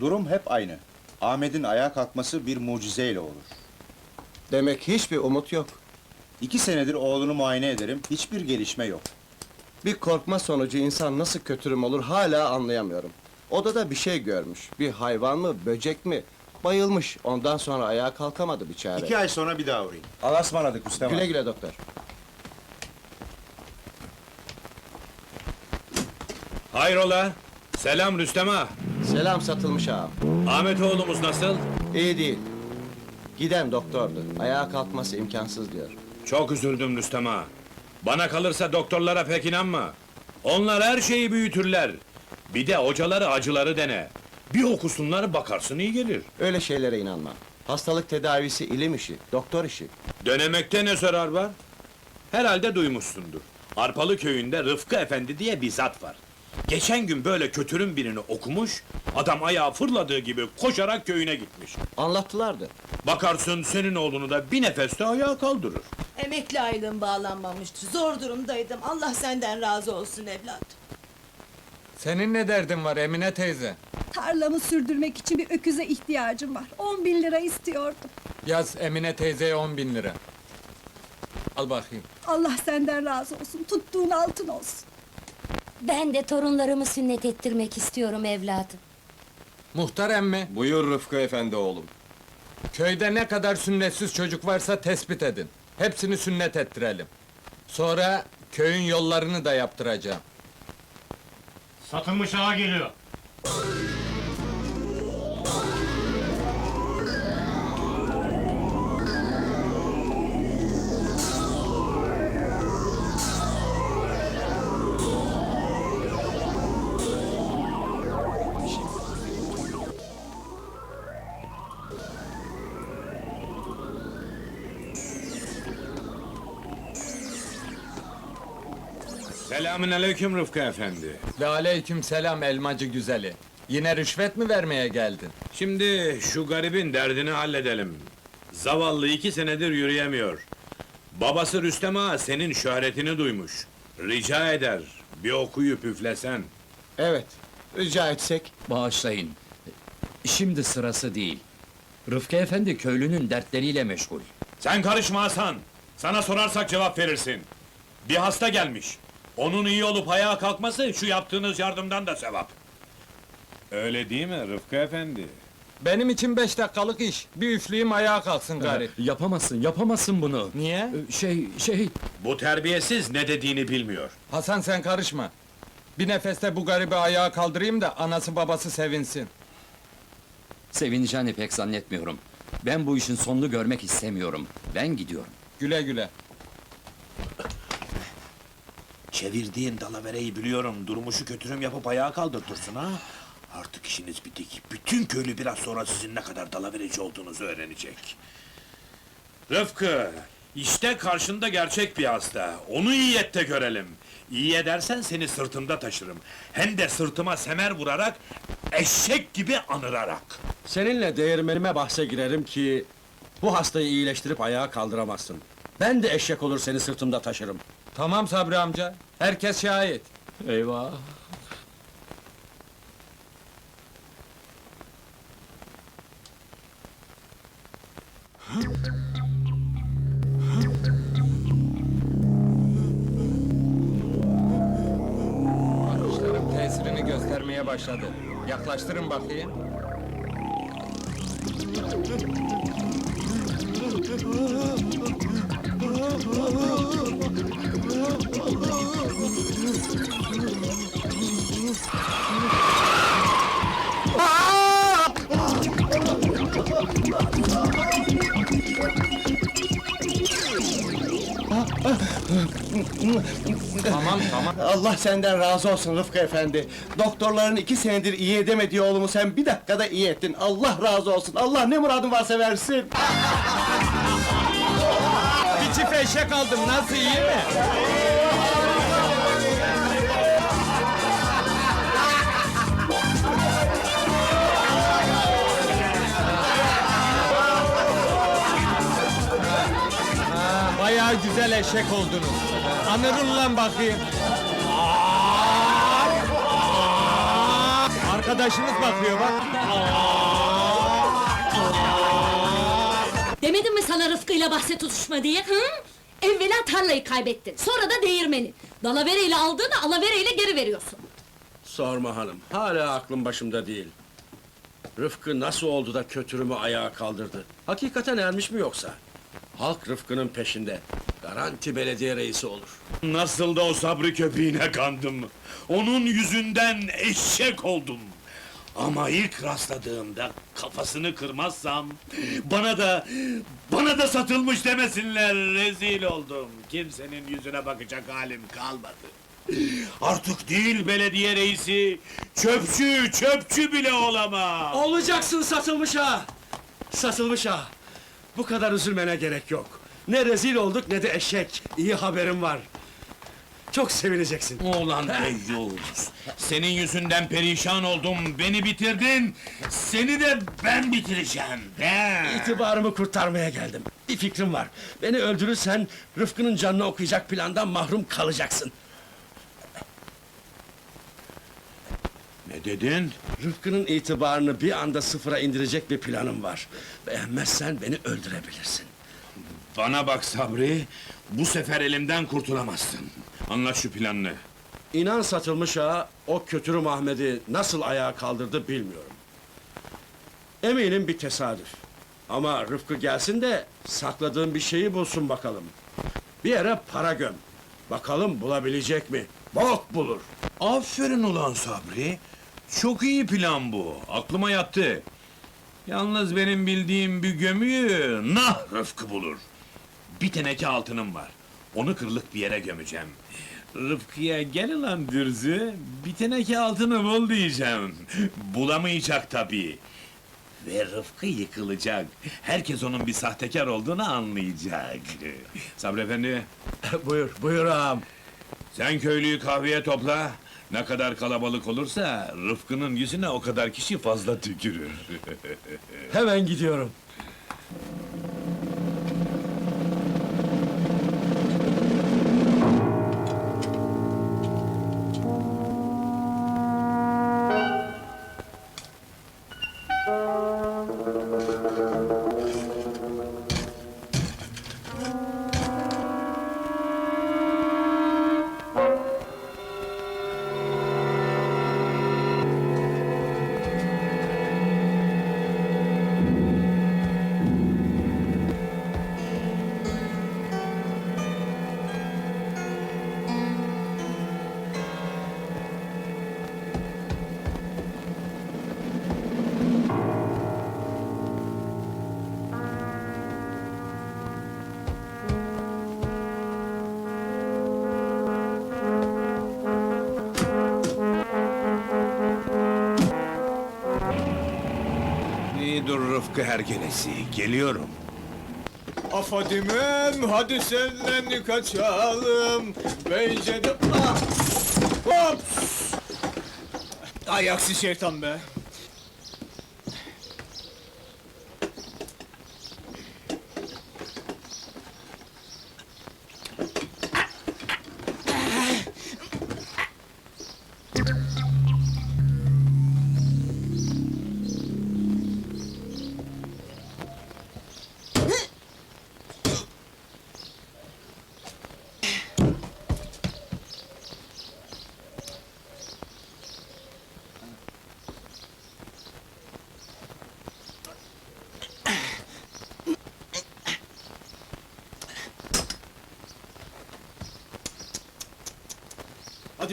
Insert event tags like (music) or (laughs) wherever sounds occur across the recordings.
Durum hep aynı. Ahmet'in ayağa kalkması bir mucizeyle olur. Demek hiçbir umut yok. İki senedir oğlunu muayene ederim, hiçbir gelişme yok. Bir korkma sonucu insan nasıl kötürüm olur hala anlayamıyorum. Odada bir şey görmüş. Bir hayvan mı, böcek mi? Bayılmış. Ondan sonra ayağa kalkamadı biçare. İki ay sonra bir daha uğrayın. Allah'a ısmarladık Rüstem Güle güle doktor. Hayrola? Selam Rüstem ağa. Selam satılmış ağam. Ahmet oğlumuz nasıl? İyi değil. Giden doktordu. Ayağa kalkması imkansız diyor. Çok üzüldüm Rüstem ağa. Bana kalırsa doktorlara pek inanma. Onlar her şeyi büyütürler. Bir de hocaları acıları dene. Bir okusunlar bakarsın iyi gelir. Öyle şeylere inanma. Hastalık tedavisi ilim işi, doktor işi. Denemekte ne zarar var? Herhalde duymuşsundur. Arpalı köyünde Rıfkı Efendi diye bir zat var. Geçen gün böyle kötürüm birini okumuş, adam ayağı fırladığı gibi koşarak köyüne gitmiş. Anlattılardı. Bakarsın senin oğlunu da bir nefeste ayağa kaldırır. Emekli aylığım bağlanmamıştır. Zor durumdaydım. Allah senden razı olsun evlat. Senin ne derdin var Emine teyze? Tarlamı sürdürmek için bir öküze ihtiyacım var. 10 bin lira istiyordum. Yaz Emine teyzeye on bin lira. Al bakayım. Allah senden razı olsun. Tuttuğun altın olsun. Ben de torunlarımı sünnet ettirmek istiyorum evladım. Muhtar emmi, Buyur Rıfkı efendi oğlum. köyde ne kadar sünnetsiz çocuk varsa tespit edin. Hepsini sünnet ettirelim. Sonra köyün yollarını da yaptıracağım. Satılmış ağa geliyor. Selamün aleyküm Rıfkı Efendi. Ve aleyküm selam elmacı güzeli. Yine rüşvet mi vermeye geldin? Şimdi şu garibin derdini halledelim. Zavallı iki senedir yürüyemiyor. Babası Rüstem Ağa senin şöhretini duymuş. Rica eder, bir okuyup üflesen. Evet, rica etsek. Bağışlayın. Şimdi sırası değil. Rıfkı Efendi köylünün dertleriyle meşgul. Sen karışma Hasan! Sana sorarsak cevap verirsin. Bir hasta gelmiş. Onun iyi olup ayağa kalkması şu yaptığınız yardımdan da sevap. Öyle değil mi Rıfkı Efendi? Benim için beş dakikalık iş. Bir üfleyeyim ayağa kalksın gari. Yapamazsın, yapamazsın bunu. Niye? Ee, Şey, şey... Bu terbiyesiz ne dediğini bilmiyor. Hasan sen karışma. Bir nefeste bu garibi ayağa kaldırayım da anası babası sevinsin. Sevineceğini pek zannetmiyorum. Ben bu işin sonunu görmek istemiyorum. Ben gidiyorum. Güle güle. Çevirdiğin dalavereyi biliyorum. Durmuşu kötürüm yapıp ayağa kaldırtırsın ha. Artık işiniz bitik. Bütün köylü biraz sonra sizin ne kadar dalavereci olduğunuzu öğrenecek. Rıfkı, işte karşında gerçek bir hasta. Onu iyi et de görelim. İyi edersen seni sırtımda taşırım. Hem de sırtıma semer vurarak, eşek gibi anırarak. Seninle değirmenime bahse girerim ki... ...bu hastayı iyileştirip ayağa kaldıramazsın. Ben de eşek olur seni sırtımda taşırım. Tamam Sabri amca. Herkes şahit. Eyvah! Bakışlarım tesirini göstermeye başladı. Yaklaştırın bakayım. Tamam tamam. Allah senden razı olsun Rıfkı efendi. Doktorların iki senedir iyi edemediği oğlumu sen bir dakikada iyi ettin. Allah razı olsun. Allah ne muradın varsa versin. Bir çift eşek aldım. Nasıl iyi mi? Bayağı güzel eşek oldunuz. Anırın lan bakayım. Arka arkadaşınız bakıyor bak. Demedim mi sana Rıfkı'yla bahse tutuşma diye? Hı? Evvela tarlayı kaybettin, sonra da değirmeni. Dalavereyle aldığını alavereyle geri veriyorsun. Sorma hanım, hala aklım başımda değil. Rıfkı nasıl oldu da kötürümü ayağa kaldırdı? Hakikaten ermiş mi yoksa? Halk Rıfkı'nın peşinde. Garanti belediye reisi olur. Nasıl da o sabri köpeğine kandım. Onun yüzünden eşek oldum. Ama ilk rastladığımda kafasını kırmazsam bana da bana da satılmış demesinler rezil oldum. Kimsenin yüzüne bakacak halim kalmadı. Artık değil belediye reisi, çöpçü, çöpçü bile olamam. Olacaksın satılmış ha! Satılmış ha! Bu kadar üzülmene gerek yok. Ne rezil olduk ne de eşek. İyi haberim var. Çok sevineceksin. Ulan Eyyuz! Senin yüzünden perişan oldum, beni bitirdin! Seni de ben bitireceğim, ben! İtibarımı kurtarmaya geldim. Bir fikrim var. Beni öldürürsen Rıfkı'nın canını okuyacak plandan mahrum kalacaksın. Ne dedin? Rıfkı'nın itibarını bir anda sıfıra indirecek bir planım var. Beğenmezsen beni öldürebilirsin. Bana bak Sabri, bu sefer elimden kurtulamazsın. Anlat şu planını. İnan satılmış ha, o kötürüm Ahmet'i nasıl ayağa kaldırdı bilmiyorum. Eminim bir tesadüf. Ama Rıfkı gelsin de sakladığın bir şeyi bulsun bakalım. Bir yere para göm. Bakalım bulabilecek mi? Bok bulur. Aferin ulan Sabri. Çok iyi plan bu. Aklıma yattı. Yalnız benim bildiğim bir gömüyü nah Rıfkı bulur. Bir teneke altınım var. Onu kırlık bir yere gömeceğim. Rıfkı'ya gel lan dürzü, bir teneke altını bul diyeceğim. Bulamayacak tabii. Ve Rıfkı yıkılacak. Herkes onun bir sahtekar olduğunu anlayacak. Sabri efendi, (laughs) buyur, buyur ağam. sen köylüyü kahveye topla. Ne kadar kalabalık olursa Rıfkı'nın yüzüne o kadar kişi fazla tükürür. (laughs) Hemen gidiyorum. Dur Rıfkı hergelesi, geliyorum. Afadimem hadi senden kaçalım. Bence de... Ah! Hop! Ay aksi şeytan be.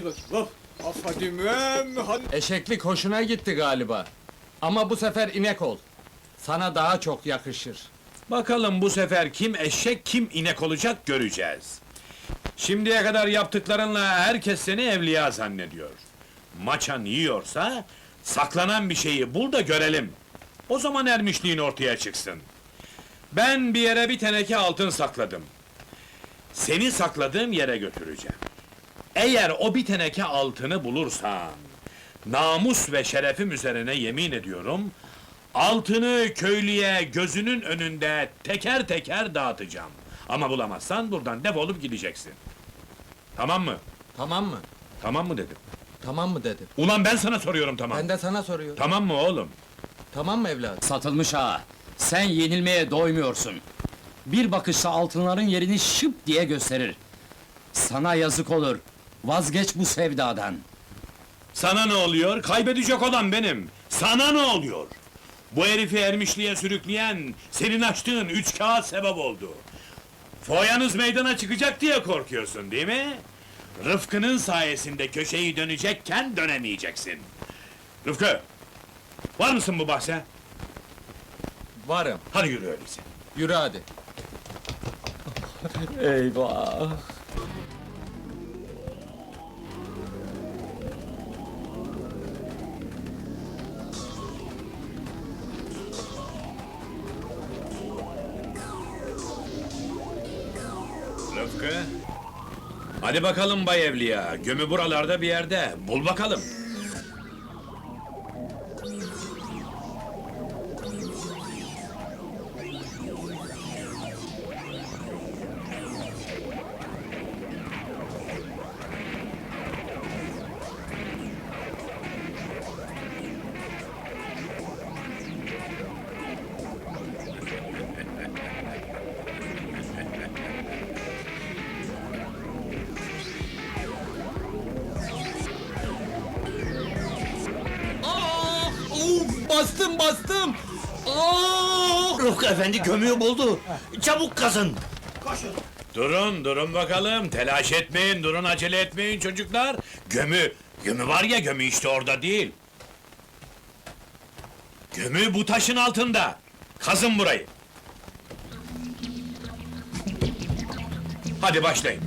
Bakayım hop. Afadimem. Eşeklik hoşuna gitti galiba. Ama bu sefer inek ol. Sana daha çok yakışır. Bakalım bu sefer kim eşek kim inek olacak göreceğiz. Şimdiye kadar yaptıklarınla herkes seni evliya zannediyor. Maçan yiyorsa saklanan bir şeyi bul da görelim. O zaman ermişliğin ortaya çıksın. Ben bir yere bir teneke altın sakladım. Seni sakladığım yere götüreceğim. Eğer o bir teneke altını bulursan, namus ve şerefim üzerine yemin ediyorum, altını köylüye gözünün önünde teker teker dağıtacağım. Ama bulamazsan buradan defolup gideceksin. Tamam mı? Tamam mı? Tamam mı dedim. Tamam mı dedi. Ulan ben sana soruyorum tamam. Ben de sana soruyorum. Tamam mı oğlum? Tamam mı evladım? Satılmış ha. Sen yenilmeye doymuyorsun. Bir bakışla altınların yerini şıp diye gösterir. Sana yazık olur. Vazgeç bu sevdadan. Sana ne oluyor? Kaybedecek olan benim. Sana ne oluyor? Bu herifi ermişliğe sürükleyen, senin açtığın üç kağıt sebep oldu. Foyanız meydana çıkacak diye korkuyorsun değil mi? Rıfkı'nın sayesinde köşeyi dönecekken dönemeyeceksin. Rıfkı, var mısın bu bahse? Varım. Hadi yürü öyleyse. Yürü hadi. Eyvah! Hadi bakalım Bay Evliya, gömü buralarda bir yerde, bul bakalım. Bastım bastım! Rıfkı efendi gömüyü buldu. Çabuk kazın. Durun, durun bakalım. Telaş etmeyin, durun acele etmeyin çocuklar. Gömü, gömü var ya gömü işte orada değil. Gömü bu taşın altında. Kazın burayı. Hadi başlayın.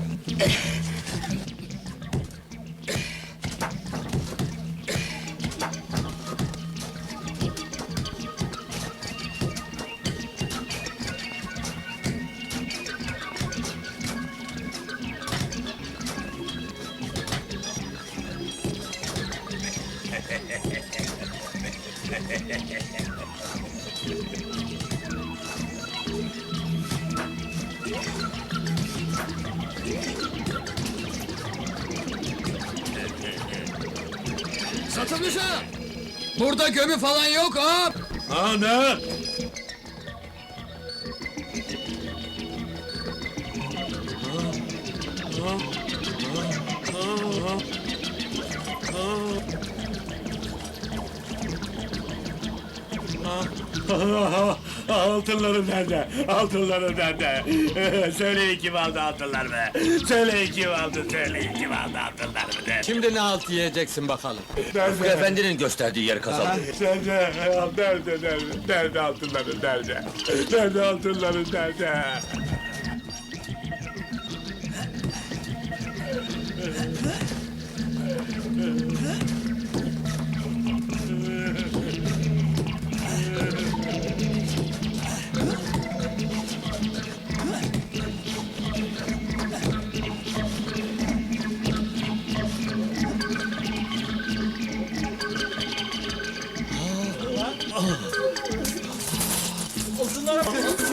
Burada gömü falan yok ha! Ana! Altınları nerede? Altınları nerede? (laughs) Söyleyin kim aldı altınlarımı? Söyleyin kim aldı? Söyleyin kim aldı altınlarımı? Nerede? Şimdi ne halt yiyeceksin bakalım. Nerede? Efendinin gösterdiği yeri kazalım. Nerede? Nerede? Nerede? Nerede altınları? Nerede? Nerede altınları? Nerede?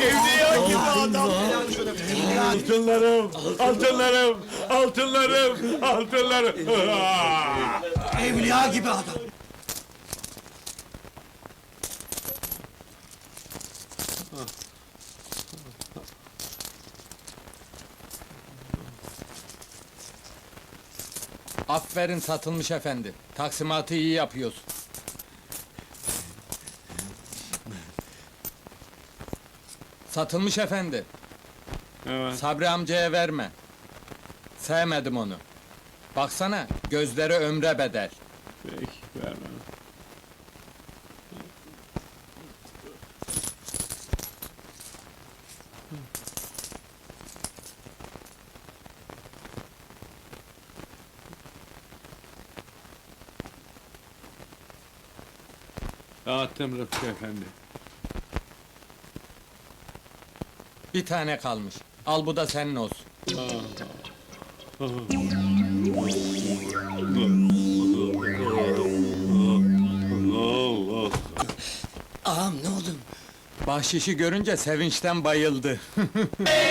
Evliya gibi adam. Altınlarım, altınlarım, altınlarım, altınlarım. Evliya gibi adam. Aferin satılmış efendi. Taksimatı iyi yapıyorsun. Satılmış efendi. Sabri amcaya verme. Sevmedim onu. Baksana, gözleri ömre bedel. Peki, vermem. Dağıttım Rıfkı efendi. Bir tane kalmış. Al bu da senin olsun. Ağam ne oldu? Bahşişi görünce sevinçten bayıldı. (laughs)